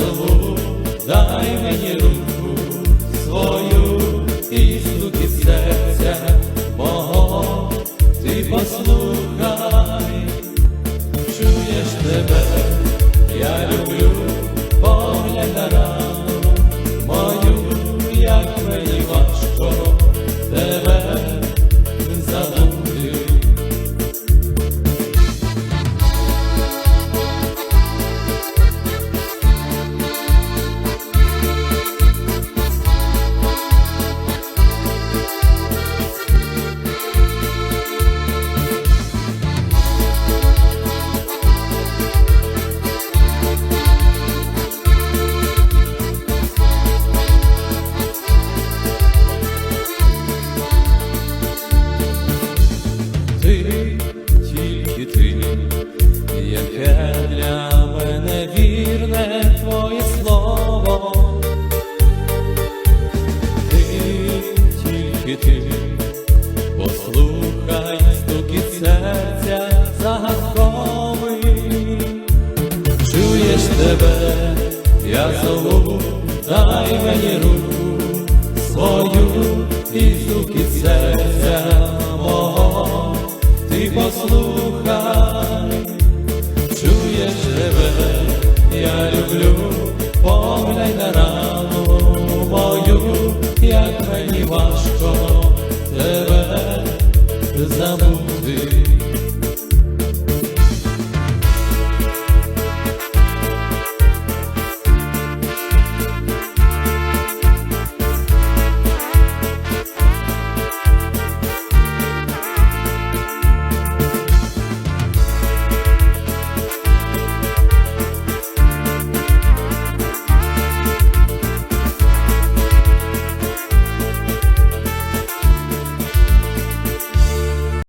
зову, дай мені руку свою і стуки серця мого, ти послухай, чуєш тебе, я люблю. Яке для мене вірне твоє слово. Ти, тільки ти, послухай стукіт серця загадковий. Чуєш тебе, я зову, дай мені руку свою і стукіт серця мого, ти послухай, поглянь на рану мою, як мені важко тебе забути.